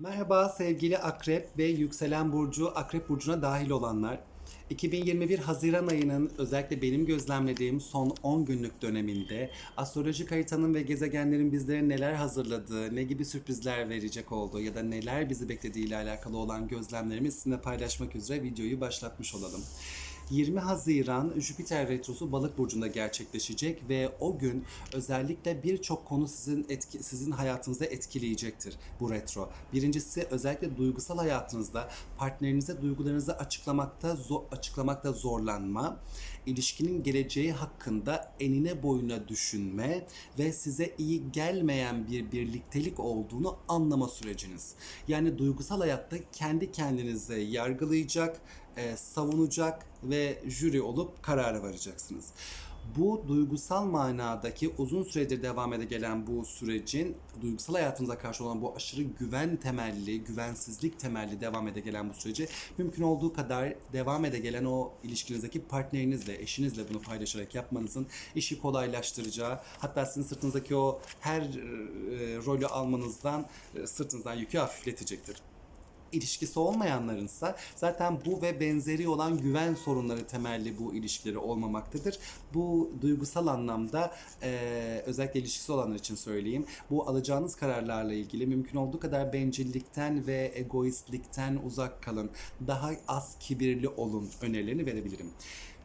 Merhaba sevgili Akrep ve yükselen burcu Akrep burcuna dahil olanlar. 2021 Haziran ayının özellikle benim gözlemlediğim son 10 günlük döneminde astrolojik haritanın ve gezegenlerin bizlere neler hazırladığı, ne gibi sürprizler verecek olduğu ya da neler bizi beklediği ile alakalı olan gözlemlerimi sizinle paylaşmak üzere videoyu başlatmış olalım. 20 Haziran Jüpiter Retrosu Balık burcunda gerçekleşecek ve o gün özellikle birçok konu sizin etki, sizin hayatınızda etkileyecektir bu retro. Birincisi özellikle duygusal hayatınızda partnerinize duygularınızı açıklamakta zor, açıklamakta zorlanma, ilişkinin geleceği hakkında enine boyuna düşünme ve size iyi gelmeyen bir birliktelik olduğunu anlama süreciniz. Yani duygusal hayatta kendi kendinize yargılayacak, e, savunacak ve jüri olup karara varacaksınız. Bu duygusal manadaki uzun süredir devam ede gelen bu sürecin duygusal hayatınıza karşı olan bu aşırı güven temelli, güvensizlik temelli devam ede gelen bu süreci mümkün olduğu kadar devam ede gelen o ilişkinizdeki partnerinizle, eşinizle bunu paylaşarak yapmanızın işi kolaylaştıracağı, hatta sizin sırtınızdaki o her e, rolü almanızdan e, sırtınızdan yükü hafifletecektir ilişkisi olmayanlarınsa zaten bu ve benzeri olan güven sorunları temelli bu ilişkileri olmamaktadır. Bu duygusal anlamda e, özellikle ilişkisi olanlar için söyleyeyim. Bu alacağınız kararlarla ilgili mümkün olduğu kadar bencillikten ve egoistlikten uzak kalın. Daha az kibirli olun önerilerini verebilirim.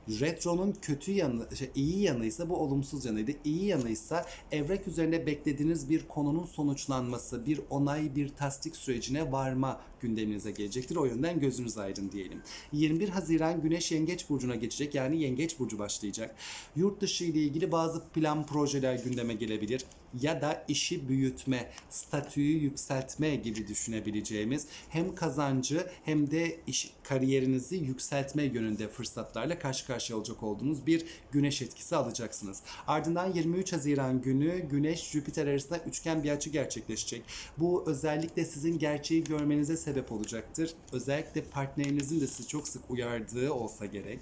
Retro'nun kötü yanı, şey, iyi yanıysa bu olumsuz yanıydı. İyi yanıysa evrek üzerinde beklediğiniz bir konunun sonuçlanması, bir onay, bir tasdik sürecine varma gündeminize gelecektir. O yönden gözünüz aydın diyelim. 21 Haziran Güneş Yengeç Burcu'na geçecek. Yani Yengeç Burcu başlayacak. Yurt dışı ile ilgili bazı plan projeler gündeme gelebilir. Ya da işi büyütme, statüyü yükseltme gibi düşünebileceğimiz hem kazancı hem de iş kariyerinizi yükseltme yönünde fırsatlarla karşı karşıya olacak olduğunuz bir güneş etkisi alacaksınız. Ardından 23 Haziran günü Güneş Jüpiter arasında üçgen bir açı gerçekleşecek. Bu özellikle sizin gerçeği görmenize sebep olacaktır. Özellikle partnerinizin de sizi çok sık uyardığı olsa gerek.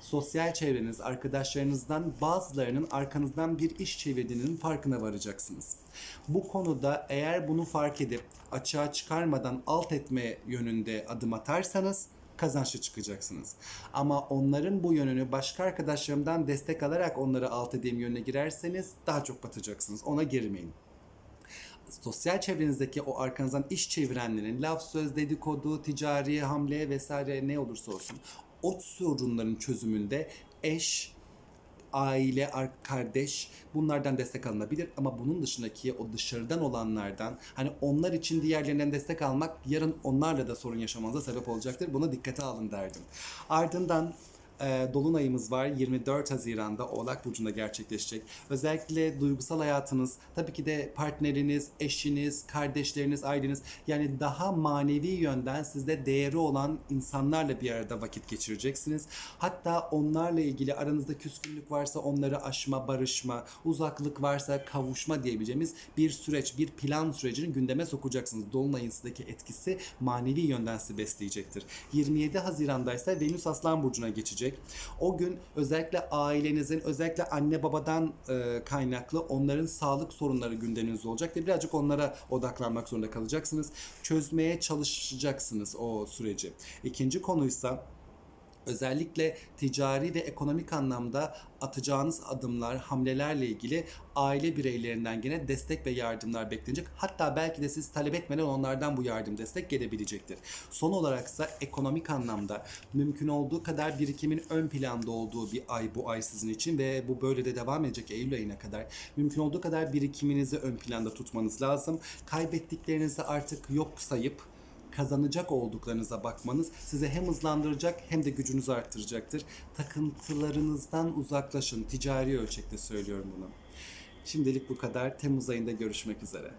Sosyal çevreniz, arkadaşlarınızdan bazılarının arkanızdan bir iş çevirdiğinin farkına varacaksınız. Bu konuda eğer bunu fark edip açığa çıkarmadan alt etme yönünde adım atarsanız kazançlı çıkacaksınız. Ama onların bu yönünü başka arkadaşlarımdan destek alarak onları alt edeyim yönüne girerseniz daha çok batacaksınız. Ona girmeyin sosyal çevrenizdeki o arkanızdan iş çevirenlerin laf söz dedikodu, ticari hamle vesaire ne olursa olsun o sorunların çözümünde eş, aile, kardeş bunlardan destek alınabilir ama bunun dışındaki o dışarıdan olanlardan hani onlar için diğerlerinden destek almak yarın onlarla da sorun yaşamanıza sebep olacaktır. Buna dikkate alın derdim. Ardından e, Dolunayımız var 24 Haziran'da Oğlak Burcu'nda gerçekleşecek. Özellikle duygusal hayatınız, tabii ki de partneriniz, eşiniz, kardeşleriniz, aileniz yani daha manevi yönden sizde değeri olan insanlarla bir arada vakit geçireceksiniz. Hatta onlarla ilgili aranızda küskünlük varsa onları aşma, barışma, uzaklık varsa kavuşma diyebileceğimiz bir süreç, bir plan sürecini gündeme sokacaksınız. Dolunayın sizdeki etkisi manevi yönden sizi besleyecektir. 27 Haziran'da ise Venüs Aslan Burcu'na geçecek. O gün özellikle ailenizin, özellikle anne babadan e, kaynaklı onların sağlık sorunları gündeminizde olacak ve birazcık onlara odaklanmak zorunda kalacaksınız. Çözmeye çalışacaksınız o süreci. İkinci konuysa özellikle ticari ve ekonomik anlamda atacağınız adımlar, hamlelerle ilgili aile bireylerinden gene destek ve yardımlar beklenecek. Hatta belki de siz talep etmeden onlardan bu yardım destek gelebilecektir. Son olaraksa ekonomik anlamda mümkün olduğu kadar birikimin ön planda olduğu bir ay bu ay sizin için ve bu böyle de devam edecek Eylül ayına kadar. Mümkün olduğu kadar birikiminizi ön planda tutmanız lazım. Kaybettiklerinizi artık yok sayıp kazanacak olduklarınıza bakmanız size hem hızlandıracak hem de gücünüzü arttıracaktır. Takıntılarınızdan uzaklaşın. Ticari ölçekte söylüyorum bunu. Şimdilik bu kadar. Temmuz ayında görüşmek üzere.